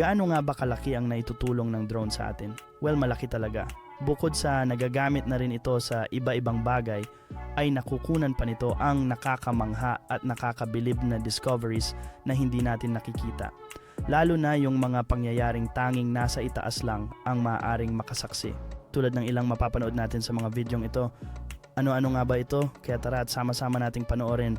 Gaano nga ba kalaki ang naitutulong ng drone sa atin? Well, malaki talaga. Bukod sa nagagamit na rin ito sa iba-ibang bagay, ay nakukunan pa nito ang nakakamangha at nakakabilib na discoveries na hindi natin nakikita. Lalo na yung mga pangyayaring tanging nasa itaas lang ang maaaring makasaksi. Tulad ng ilang mapapanood natin sa mga videong ito. Ano-ano nga ba ito? Kaya tara at sama-sama nating panoorin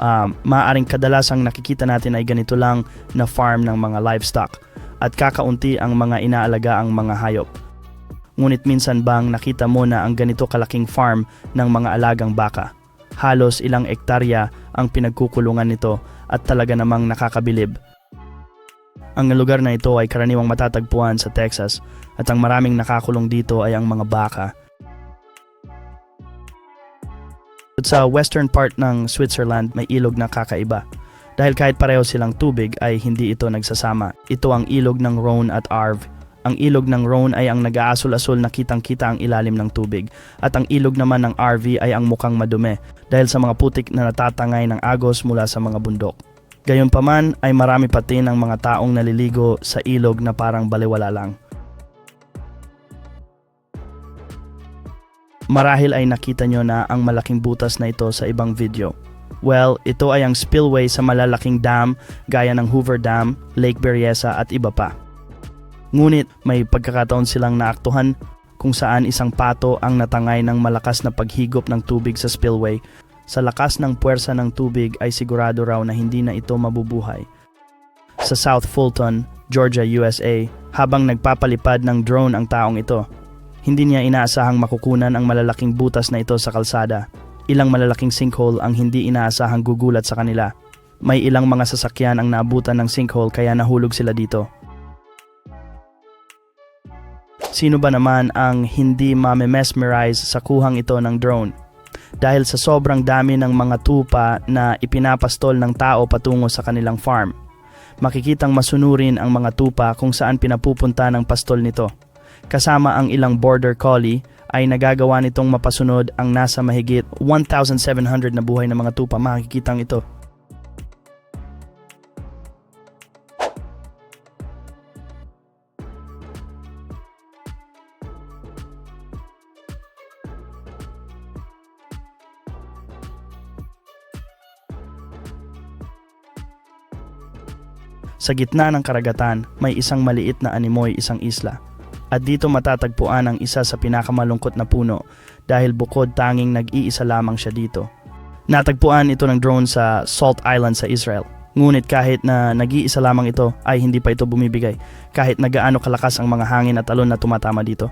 um, maaaring kadalasang nakikita natin ay ganito lang na farm ng mga livestock at kakaunti ang mga inaalaga ang mga hayop. Ngunit minsan bang nakita mo na ang ganito kalaking farm ng mga alagang baka? Halos ilang ektarya ang pinagkukulungan nito at talaga namang nakakabilib. Ang lugar na ito ay karaniwang matatagpuan sa Texas at ang maraming nakakulong dito ay ang mga baka At sa western part ng Switzerland may ilog na kakaiba. Dahil kahit pareho silang tubig ay hindi ito nagsasama. Ito ang ilog ng Rhone at Arve. Ang ilog ng Rhone ay ang nag-aasul-asul na kitang-kita ang ilalim ng tubig. At ang ilog naman ng Arve ay ang mukhang madumi dahil sa mga putik na natatangay ng agos mula sa mga bundok. Gayunpaman ay marami pati ng mga taong naliligo sa ilog na parang baliwala lang. Marahil ay nakita nyo na ang malaking butas na ito sa ibang video. Well, ito ay ang spillway sa malalaking dam gaya ng Hoover Dam, Lake Berryessa at iba pa. Ngunit may pagkakataon silang naaktuhan kung saan isang pato ang natangay ng malakas na paghigop ng tubig sa spillway. Sa lakas ng puwersa ng tubig ay sigurado raw na hindi na ito mabubuhay. Sa South Fulton, Georgia, USA, habang nagpapalipad ng drone ang taong ito, hindi niya inaasahang makukunan ang malalaking butas na ito sa kalsada. Ilang malalaking sinkhole ang hindi inaasahang gugulat sa kanila. May ilang mga sasakyan ang naabutan ng sinkhole kaya nahulog sila dito. Sino ba naman ang hindi mame-mesmerize sa kuhang ito ng drone? Dahil sa sobrang dami ng mga tupa na ipinapastol ng tao patungo sa kanilang farm. Makikitang masunurin ang mga tupa kung saan pinapupunta ng pastol nito kasama ang ilang border collie ay nagagawa nitong mapasunod ang nasa mahigit 1,700 na buhay na mga tupa makikitang ito. Sa gitna ng karagatan, may isang maliit na animoy isang isla at dito matatagpuan ang isa sa pinakamalungkot na puno dahil bukod tanging nag-iisa lamang siya dito. Natagpuan ito ng drone sa Salt Island sa Israel. Ngunit kahit na nag-iisa lamang ito ay hindi pa ito bumibigay kahit nagaano kalakas ang mga hangin at alon na tumatama dito.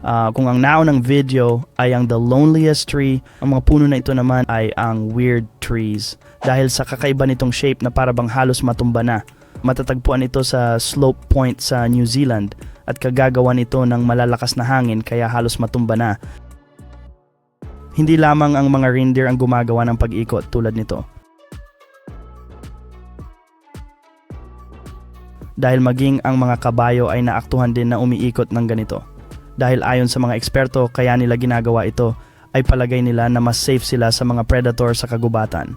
Uh, kung ang naunang video ay ang The Loneliest Tree, ang mga puno na ito naman ay ang Weird Trees. Dahil sa kakaiba nitong shape na parabang halos matumba na Matatagpuan ito sa Slope Point sa New Zealand at kagagawa nito ng malalakas na hangin kaya halos matumba na. Hindi lamang ang mga reindeer ang gumagawa ng pag-ikot tulad nito. Dahil maging ang mga kabayo ay naaktuhan din na umiikot ng ganito. Dahil ayon sa mga eksperto kaya nila ginagawa ito ay palagay nila na mas safe sila sa mga predator sa kagubatan.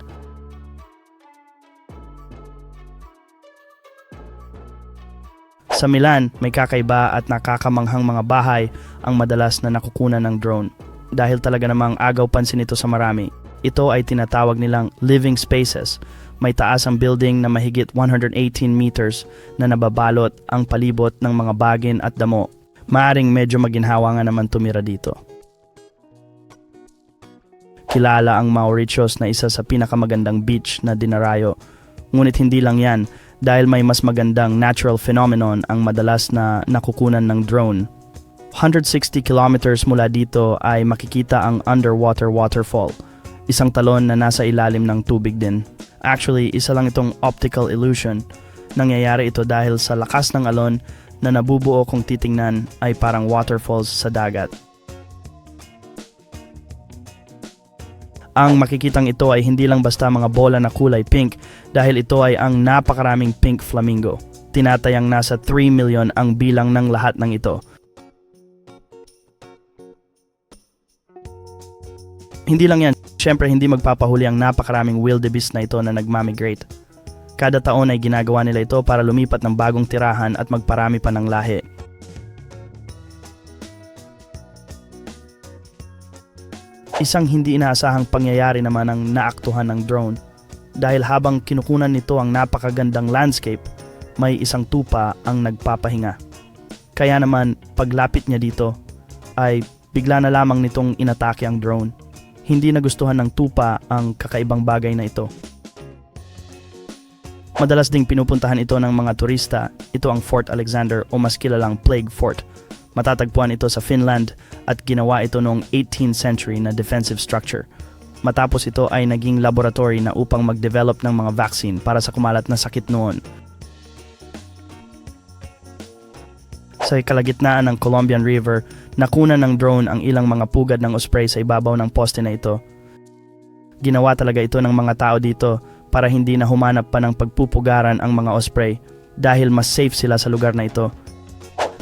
Sa Milan, may kakaiba at nakakamanghang mga bahay ang madalas na nakukunan ng drone. Dahil talaga namang agaw pansin ito sa marami. Ito ay tinatawag nilang living spaces. May taas ang building na mahigit 118 meters na nababalot ang palibot ng mga bagin at damo. Maaring medyo maginhawa nga naman tumira dito. Kilala ang Mauritius na isa sa pinakamagandang beach na dinarayo. Ngunit hindi lang yan, dahil may mas magandang natural phenomenon ang madalas na nakukunan ng drone. 160 kilometers mula dito ay makikita ang underwater waterfall, isang talon na nasa ilalim ng tubig din. Actually, isa lang itong optical illusion. Nangyayari ito dahil sa lakas ng alon na nabubuo kung titingnan ay parang waterfalls sa dagat. Ang makikitang ito ay hindi lang basta mga bola na kulay pink dahil ito ay ang napakaraming pink flamingo. Tinatayang nasa 3 million ang bilang ng lahat ng ito. Hindi lang yan, syempre hindi magpapahuli ang napakaraming wildebeest na ito na nagmamigrate. Kada taon ay ginagawa nila ito para lumipat ng bagong tirahan at magparami pa ng lahi. Isang hindi inaasahang pangyayari naman ang naaktuhan ng drone. Dahil habang kinukunan nito ang napakagandang landscape, may isang tupa ang nagpapahinga. Kaya naman, paglapit niya dito, ay bigla na lamang nitong inatake ang drone. Hindi nagustuhan ng tupa ang kakaibang bagay na ito. Madalas ding pinupuntahan ito ng mga turista. Ito ang Fort Alexander o mas kilalang Plague Fort. Matatagpuan ito sa Finland at ginawa ito noong 18th century na defensive structure. Matapos ito ay naging laboratory na upang mag-develop ng mga vaccine para sa kumalat na sakit noon. Sa kalagitnaan ng Colombian River, nakuna ng drone ang ilang mga pugad ng osprey sa ibabaw ng poste na ito. Ginawa talaga ito ng mga tao dito para hindi na humanap pa ng pagpupugaran ang mga osprey dahil mas safe sila sa lugar na ito.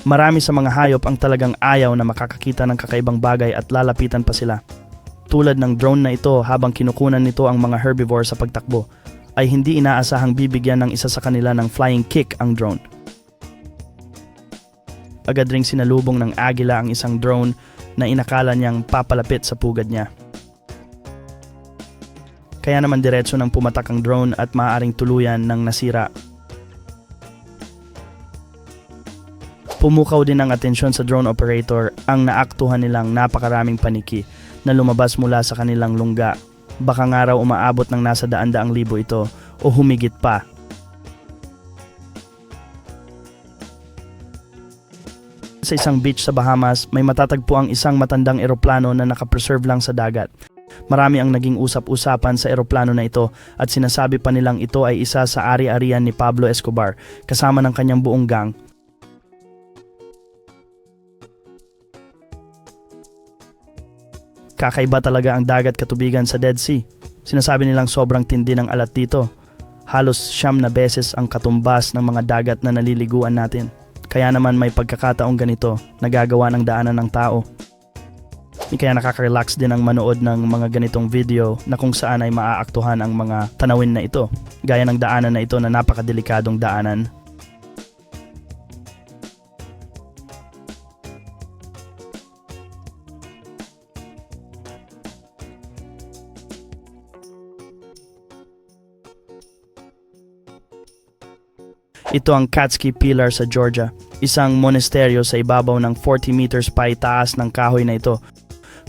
Marami sa mga hayop ang talagang ayaw na makakakita ng kakaibang bagay at lalapitan pa sila. Tulad ng drone na ito habang kinukunan nito ang mga herbivore sa pagtakbo, ay hindi inaasahang bibigyan ng isa sa kanila ng flying kick ang drone. Agad ring sinalubong ng agila ang isang drone na inakala niyang papalapit sa pugad niya. Kaya naman diretso nang pumatak ang drone at maaaring tuluyan ng nasira Pumukaw din ang atensyon sa drone operator ang naaktuhan nilang napakaraming paniki na lumabas mula sa kanilang lungga. Baka nga raw umaabot ng nasa daan-daang libo ito o humigit pa. Sa isang beach sa Bahamas, may matatagpo ang isang matandang eroplano na nakapreserve lang sa dagat. Marami ang naging usap-usapan sa eroplano na ito at sinasabi pa nilang ito ay isa sa ari-arian ni Pablo Escobar kasama ng kanyang buong gang Kakaiba talaga ang dagat katubigan sa Dead Sea. Sinasabi nilang sobrang tindi ng alat dito. Halos siyam na beses ang katumbas ng mga dagat na naliliguan natin. Kaya naman may pagkakataong ganito, nagagawa ng daanan ng tao. Kaya nakaka-relax din ang manood ng mga ganitong video na kung saan ay maaaktuhan ang mga tanawin na ito. Gaya ng daanan na ito na napakadelikadong daanan Ito ang Katsky Pillar sa Georgia, isang monasteryo sa ibabaw ng 40 meters pa itaas ng kahoy na ito.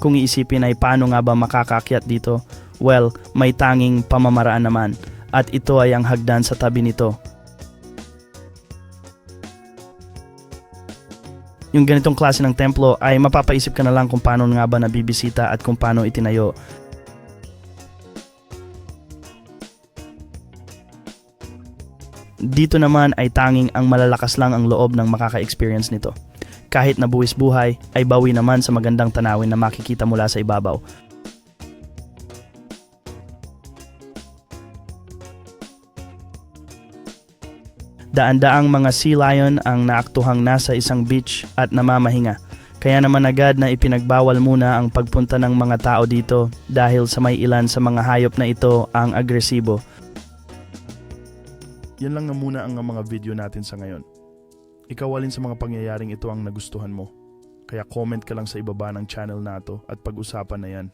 Kung iisipin ay paano nga ba makakakyat dito, well, may tanging pamamaraan naman at ito ay ang hagdan sa tabi nito. Yung ganitong klase ng templo ay mapapaisip ka na lang kung paano nga ba nabibisita at kung paano itinayo. Dito naman ay tanging ang malalakas lang ang loob ng makaka-experience nito. Kahit na buwis buhay, ay bawi naman sa magandang tanawin na makikita mula sa ibabaw. Daan-daang mga sea lion ang naaktuhang nasa isang beach at namamahinga. Kaya naman agad na ipinagbawal muna ang pagpunta ng mga tao dito dahil sa may ilan sa mga hayop na ito ang agresibo yan lang nga muna ang mga video natin sa ngayon. Ikaw alin sa mga pangyayaring ito ang nagustuhan mo. Kaya comment ka lang sa ibaba ng channel na to at pag-usapan na yan.